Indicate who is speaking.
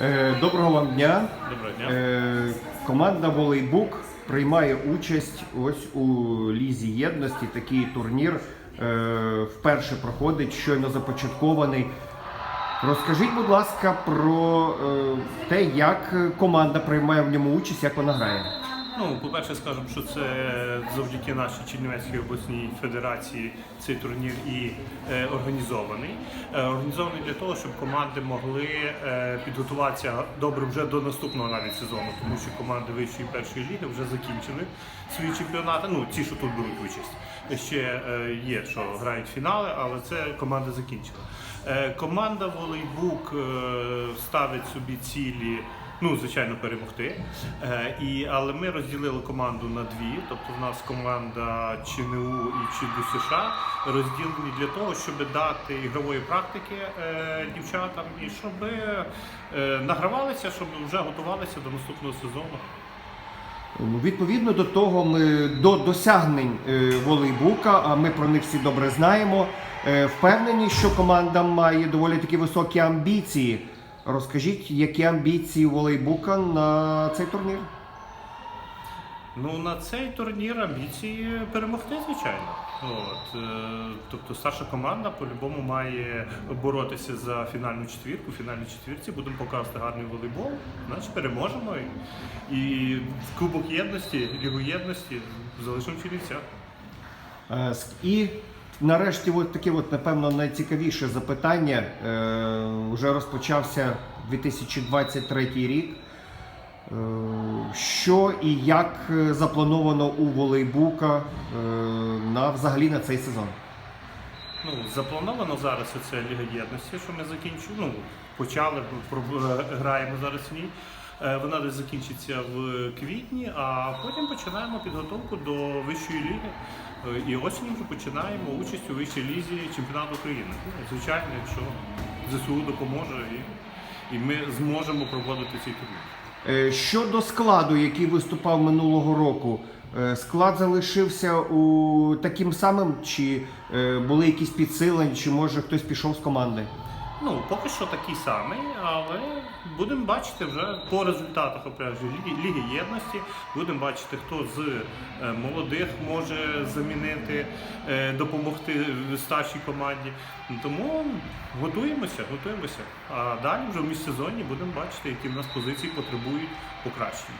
Speaker 1: Е, Доброго вам дня.
Speaker 2: Доброго дня.
Speaker 1: Е, Команда Волейбук приймає участь ось у Лізі Єдності. Такий турнір е, вперше проходить, щойно започаткований. Розкажіть, будь ласка, про те, як команда приймає в ньому участь, як вона грає.
Speaker 2: Ну, по-перше, скажемо, що це завдяки нашій Чернівецькій обласній федерації цей турнір і е, організований. Е, організований для того, щоб команди могли е, підготуватися добре вже до наступного навіть сезону, тому що команди вищої першої ліги вже закінчили свої чемпіонати. Ну, ті, що тут беруть участь. Ще е, є, що грають фінали, але це команди закінчили. Е, команда Волейбук е, ставить собі цілі. Ну, звичайно, перемогти. Е, і, але ми розділили команду на дві. Тобто в нас команда ЧНУ і ЧДЮ США розділені для того, щоб дати ігрової практики е, дівчатам і щоб е, награвалися, щоб вже готувалися до наступного сезону.
Speaker 1: Ну, Відповідно до того, ми до досягнень е, волейбука, а ми про них всі добре знаємо. е, Впевнені, що команда має доволі такі високі амбіції. Розкажіть, які амбіції у волейбука на цей турнір?
Speaker 2: Ну, на цей турнір амбіції перемогти, звичайно. От, е, тобто старша команда по-любому має боротися за фінальну четвірку. В фінальній четвірці будемо показувати гарний волейбол, значить переможемо. І, і Кубок єдності, Лігу єдності залишимо в
Speaker 1: Е, І нарешті, от таке, от, напевно, найцікавіше запитання. Е, Вже розпочався 2023 рік. Е, Що і як е, заплановано у волейбука е, на взагалі на цей сезон?
Speaker 2: Ну, заплановано зараз це Ліга єдності, що ми закінчуємо. Ну, почали, граємо зараз в ній. Е, Вона десь закінчиться в квітні, а потім починаємо підготовку до вищої ліги. Е, І осінню вже починаємо участь у вищій лізі чемпіонату України. Ну, Звичайно, якщо ЗСУ допоможе, і, і ми зможемо проводити цей турнір.
Speaker 1: Е, Щодо складу, який виступав минулого року, склад залишився у таким самим, чи були якісь підсилення, чи може хтось пішов з команди?
Speaker 2: Ну, поки що такий самий, але будемо бачити вже по результатах Ліги, Ліги єдності. Будемо бачити, хто з е, молодих може замінити, е, допомогти старшій команді. Тому готуємося, готуємося. А далі вже в міжсезонні будемо бачити, які в нас позиції потребують покращення.